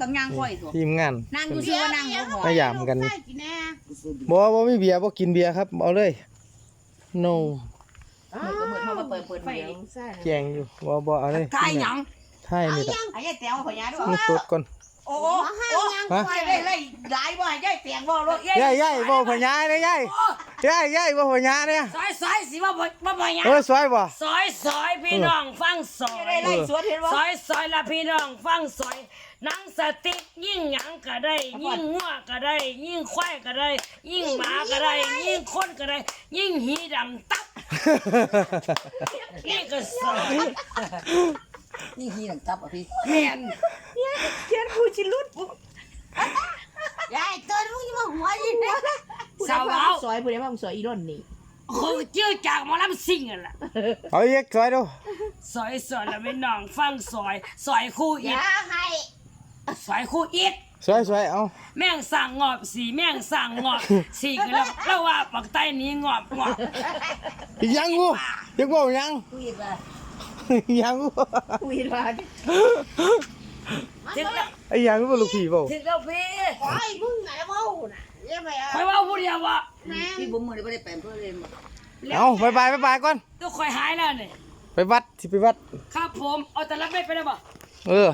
กังยางค่อยตัวทีมงานนั่งอยู่ซื่อว่านั่งหัวหอไม่ยามกันใส่กินแน่บ่บ่มีเบียร์บ่กินเบียร์ครับ เอาเลย no มือก็มือเท่ามาเปิดเปิดไฟไฟใส่แกงอยู่บ่บ่เอาเลยทายหยังทายนี่ล่ะไอ้ยายแต๋วขอยาด้วยมึงตดก่อนโอ้โหโอ้ฮะไปเลยเลยหลายบ่ให้ยายแต๋วบ่รถเอ้ยยายยายบ่พญาเด้ยาย ยายยายบ่พญาเด้ซอยซอยสิว่าบ่บ่บ่หยังเออสวยบ่ซอยซอยพี่น้องฟังซอยได้ไล่สวนเห็นบ่ซอยซอยละพี่น้องฟังซอยหนังสติ๊กยิ่งหยังก็ได้ ยิ่งงัวก็ได้ ยิ่งควายก็ได้ ยิ่งหมาก็ได้ ยิ่งคนก็ได้ ยิ่งหีดำตับนี่ก็ซอยนี่ฮีหนังตับอะพี่แม่นเขียนกูชิลุดปุ๊บยายตัวมึงจะมาหัวยิงเนี่ย สาวเอาซอยผู้ใดบ้างซอยอีร่นนี่เขาชื่อจากหมอลำซิ่งอะล่ะเอาอีกสวยดูซอยซอยละพี่น้องฟังซอยซอยคู่ออีกย่าให้ซอยคู่อีกสวยสวยเอาแม่งสั่งงอบสีแม่งสั่งงอบสีก็แล้วแล้วว่าปักใต้นี้งอบงอบอีกยังกูยังบ่ยังกูอีกว่ายังกูกูอีกว่า ถึงแล้วไอ้ยังกูลูกพี่บ่ถึงแล้วพี่โอ้ยมึงไหนเมาน่ะเรียกไปอะคอยว่าผู้เดียวว่าแม่พี่บุ๋มมือได้บ่ได้แปลงเพื่อเล่นบ่เอาบายบายบายบายก่อนตัวคอยหายแล้วนี่ไปวัดสิไปวัด ครับผม เอาแต่ละไม่ไปได้บ่เออ